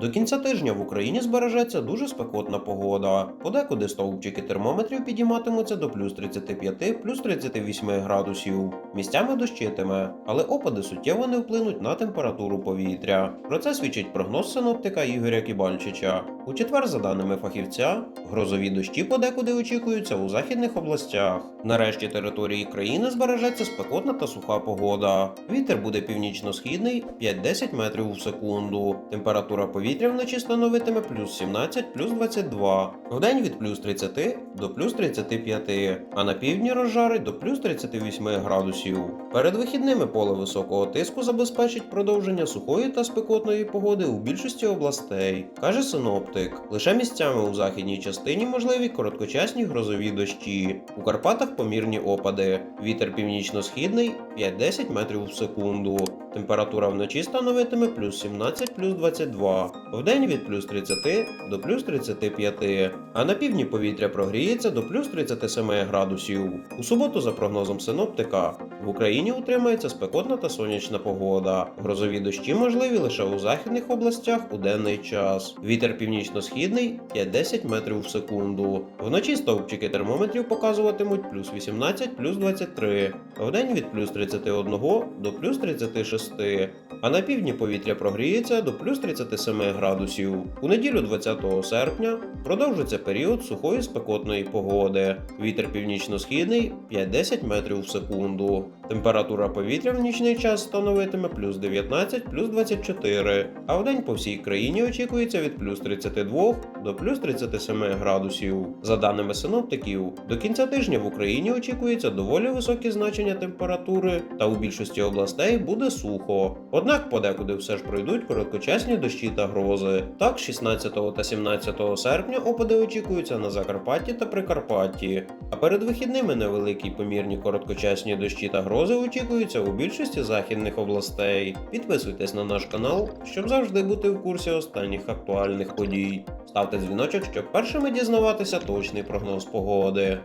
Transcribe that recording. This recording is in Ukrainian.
До кінця тижня в Україні збережеться дуже спекотна погода. Подекуди стовпчики термометрів підійматимуться до плюс 35, плюс 38 градусів. Місцями дощитиме, але опади суттєво не вплинуть на температуру повітря. Про це свідчить прогноз синоптика Ігоря Кібальчича. У четвер, за даними фахівця, грозові дощі подекуди очікуються у західних областях. Нарешті території країни збережеться спекотна та суха погода. Вітер буде північно-східний 5-10 метрів у секунду. Температура повітря вночі становитиме плюс 17, плюс 22. Вдень від плюс 30 до плюс 35, а на півдні розжарить до плюс 38 градусів. Перед вихідними поле високого тиску забезпечить продовження сухої та спекотної погоди у більшості областей, каже синоптик. Лише місцями у західній частині можливі короткочасні грозові дощі. У Карпатах помірні опади. Вітер північно-східний 5-10 метрів в секунду. Температура вночі становитиме плюс 17, плюс 22. Вдень від плюс 30 до плюс 35. А на півдні повітря прогріється до плюс 37 градусів. У суботу, за прогнозом синоптика, в Україні утримається спекотна та сонячна погода. Грозові дощі можливі лише у західних областях у денний час. Вітер північно-східний 5-10 метрів в секунду. Вночі стовпчики термометрів показуватимуть плюс 18, плюс 23. Вдень від плюс 31 до плюс 36. А на півдні повітря прогріється до плюс 37 градусів. У неділю 20 серпня продовжиться період сухої спекотної погоди. Вітер північно-східний 5-10 метрів в секунду. Температура повітря в нічний час становитиме плюс 19, плюс 24, а вдень по всій країні очікується від плюс 32 до плюс 37 градусів. За даними синоптиків, до кінця тижня в Україні очікується доволі високі значення температури, та у більшості областей буде сухо. Однак подекуди все ж пройдуть короткочасні дощі та грози. Так, 16 та 17 серпня опади очікуються на Закарпатті та Прикарпатті. А перед вихідними невеликі помірні короткочасні дощі та грози очікуються у більшості західних областей. Підписуйтесь на наш канал, щоб завжди бути в курсі останніх актуальних подій. Ставте дзвіночок, щоб першими дізнаватися точний прогноз погоди.